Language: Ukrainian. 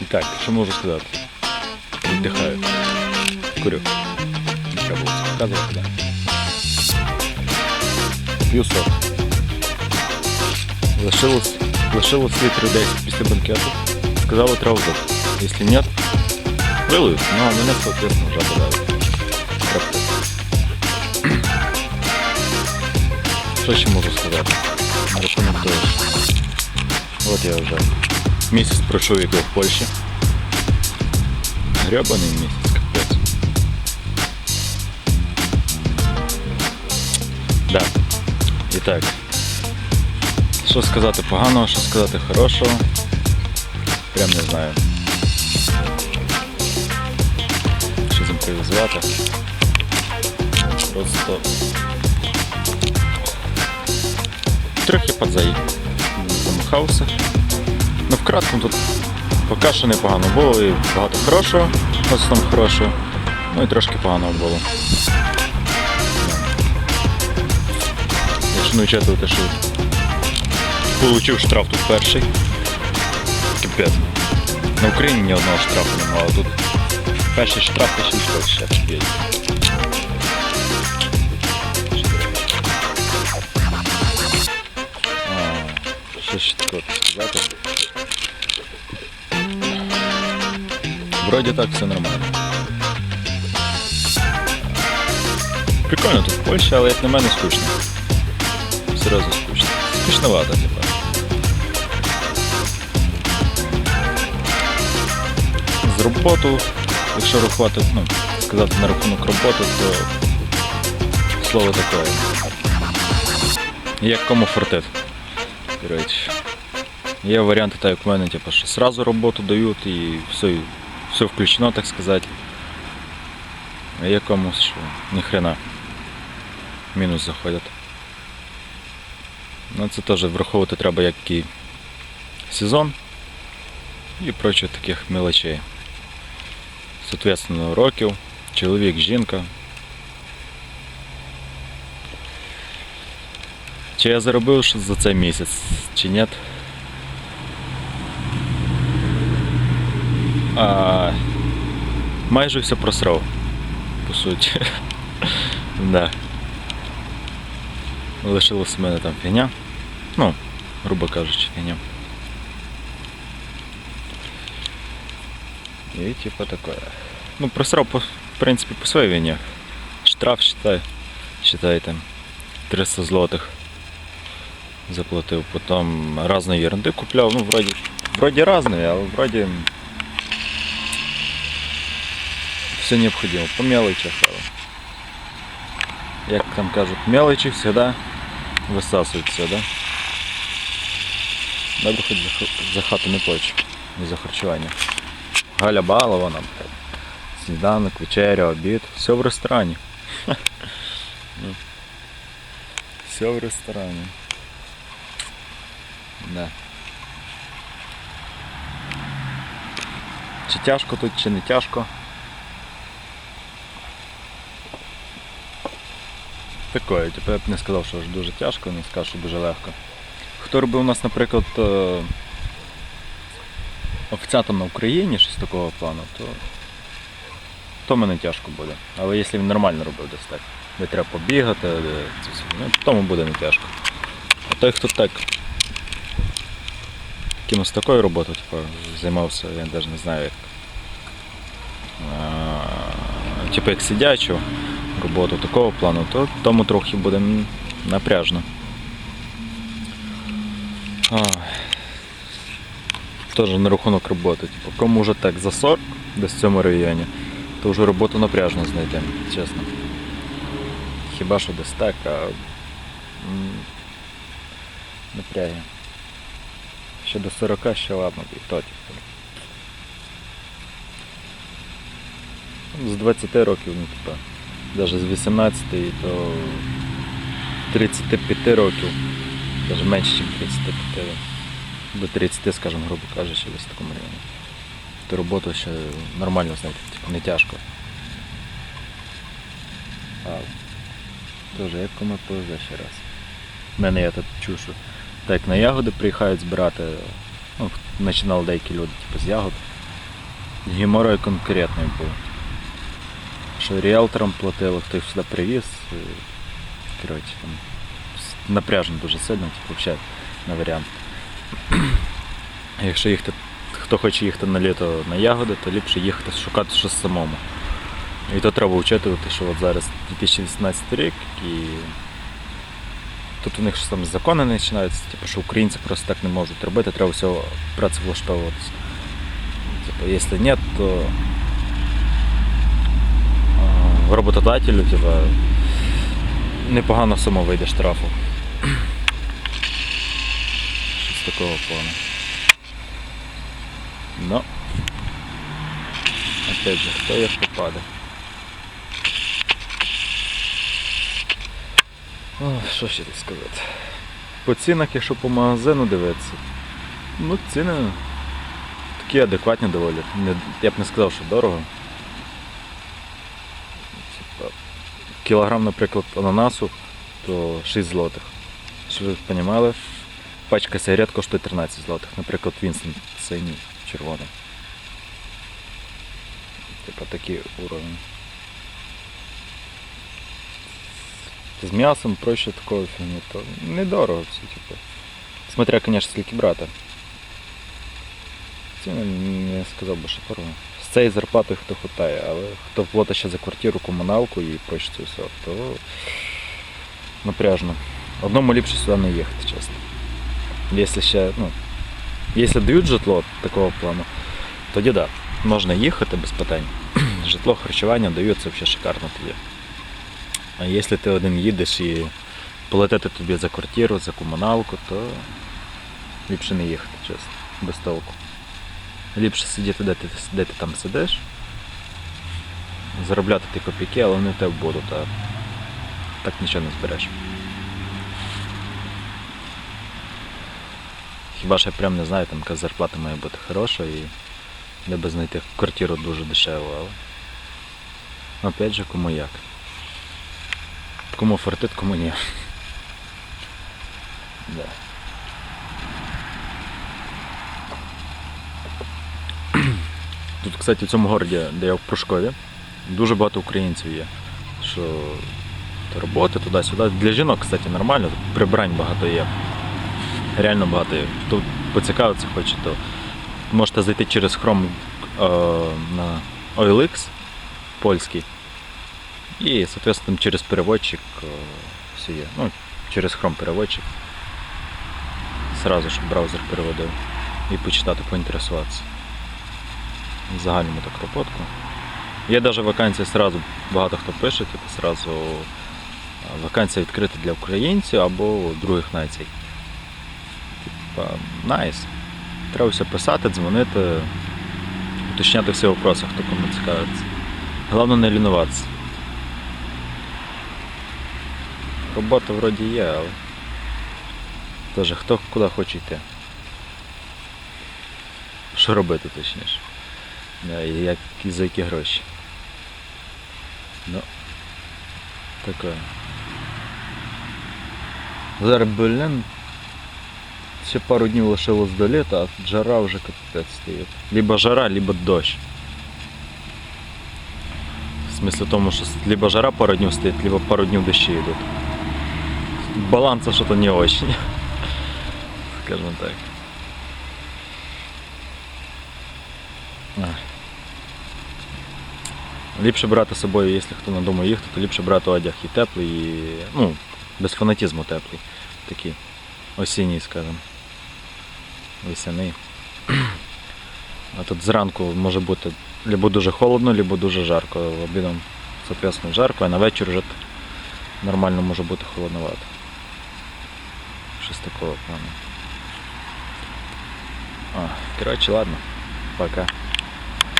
І так, що можу сказати? Віддихаю. Курю. Треба було показувати, да? П'ю сок. Лишилось, лишилось літрів 10 після банкету. Сказали, треба вбити. Якщо ні, вилию. Ну, а мене, соответственно, вже подали. Що ще можу сказати? На рахунок того. От я вже місяць пройшов як я в Польщі. Гребаний місяць, капець. Да. І так. Що сказати поганого, що сказати хорошого. Прям не знаю. Що зімпровізувати. Просто трохи подзаї замахався. Ну, вкратце тут поки що непогано було і багато хорошого, в основному хорошого, ну і трошки поганого було. Якщо не учитувати, що получив штраф тут перший. Капець. На Україні ні одного штрафу немає, а тут перший штраф і 6 штук ще Що ще сказати? Вроді так все нормально. Прикольно тут Польща, але як на мене скучно. Серйозно скучно. Скучновато, типа. З роботу, якщо рахувати, ну, сказати на рахунок роботи, то слово таке. Як кому фортит. Коротше. Є варіанти, так як в мене, типу, що сразу роботу дають і все, все включено, так сказати. А є комусь, що ніхрена. Мінус заходять. Ну це теж враховувати треба який сезон і прочих таких мелочей. Соответственно, років, чоловік, жінка. Чи я заробив за цей місяць, чи ні? А, майже все просрав, по суті. да. Лишилась в мене там фігня. Ну, грубо кажучи, фігня. І типа таке. Ну, просрав, по, в принципі, по своїй вині. Штраф, считай, считайте, 300 злотих заплатив. Потім різної ерунди купляв. Ну, вроді, вроді різної, але вроді все необходимо. По мелочах. Як там кажуть, мелочі завжди висасують все, да? Добре хоч за, за хату не плачу, не за харчування. Галя Балова нам. Сніданок, вечеря, обід. Все в ресторані. Ну. Все в ресторані. Да. Чи тяжко тут, чи не тяжко. Такое, типу я б не сказав, що дуже тяжко, не сказав, що дуже легко. Хто робив у нас, наприклад, е, офіціантом на Україні, щось такого плану, то, то мене тяжко буде. Але якщо він нормально робив десь так, де треба побігати, де ну, тому буде не тяжко. А той, хто так якимось такою роботою типу, займався, я навіть не знаю як. Типу як сидячу роботу такого плану, то тому трохи буде напряжно. А, Теж на рахунок роботи. Типу, кому вже так за 40 десь в цьому районі, то вже роботу напряжно знайти, чесно. Хіба що десь так, а м, напряги. Ще до 40 ще ладно, і то. Ну, З 20 років, ну типа, навіть з 18 то 35 років, навіть менше, ніж 35, до 30, скажімо, грубо кажучи, десь в такому районі. То роботу ще нормально знайти, типу, не тяжко. А теж як кому повезе ще раз. У мене я тут що так на ягоди приїхають збирати, ну, починали деякі люди типу, з ягод, Геморрой конкретний був. Що ріелторам платили, хто їх сюди привіз. і, Коротше, там напряжно дуже сильно, типу, взагалі на варіант. Якщо їхати, хто хоче їхати на літо на ягоди, то ліпше їхати шукати щось самому. І то треба вчитувати, що от зараз 2018 рік і тут у них щось там закони не починаються, типу, що українці просто так не можуть робити, треба всього працевлаштовуватися. Типу, якщо ні, то роботодателю типу, непогана сума вийде штрафу. Щось такого плану. Ну. Опять же, хто як попаде. Що ще тут сказати? По цінах, якщо по магазину дивитися, ну ціни такі адекватні доволі. Я б не сказав, що дорого. Кілограм, наприклад, ананасу, то 6 злотих. Щоб ви розуміли, пачка сигарет коштує 13 злотих. Наприклад, Вінстон синій, червоний. Типа такий уровень. З м'ясом проще такого фігні, то недорого все, типу. Смотря, конечно, скільки брати. Ціни не сказав би, що дорого. З цієї зарплати хто хватає, але хто платить ще за квартиру, комуналку і проче це все, то напряжно. Одному ліпше сюди не їхати, чесно. Якщо ще, ну, якщо дають житло такого плану, тоді так, да, можна їхати без питань. Житло, харчування дають, це взагалі шикарно тоді. А якщо ти один їдеш і платити тобі за квартиру, за комуналку, то ліпше не їхати, чесно, без толку. Ліпше сидіти, де ти, де ти там сидиш, заробляти ті копійки, але не те в тебе будуть, а так нічого не збереш. Хіба що я прям не знаю, там яка зарплата має бути хороша і де би знайти квартиру дуже дешеву, але опять же кому як. Кому фартит, кому ні. Да. Тут, кстати, в цьому городі, де я в Прошкові, дуже багато українців є. Що роботи туди-сюди. Для жінок, кстати, нормально, тут прибрань багато є. Реально багато є. Хто поцікавиться хоче, то можете зайти через Chrome е, на OLX польський. І, соответственно, через переводчик е, все є. Ну, через Chrome переводчик. Сразу, щоб браузер переводив. І почитати, поінтересуватися. Загальному так роботку. Є навіть вакансії сразу, багато хто пише, типу сразу вакансія відкрита для українців або других націй. Типа, найс. Треба все писати, дзвонити, уточняти всі вопроси, хто кому цікавиться. Головне не лінуватися. Робота вроді є, але теж хто куди хоче йти. Що робити точніше. І як, і за які гроші. Ну, таке. Зараз, блін, ще пару днів лишилось до літа, а жара вже капець стоїть. Либо жара, либо дощ. В смысле тому, що либо жара пару днів стоїть, либо пару днів дощі йдуть. Баланса что-то не очень. Скажем так. Ліпше брати з собою, якщо хто надумає їхати, то ліпше брати одяг і теплий, і, ну, без фанатизму теплий. Такий осінній, скажімо. Весняний. А тут зранку може бути либо дуже холодно, либо дуже жарко. Обідом, соответственно, жарко, а на вечір вже нормально може бути холодновато. Щось такого плану. Короче, ладно. Пока.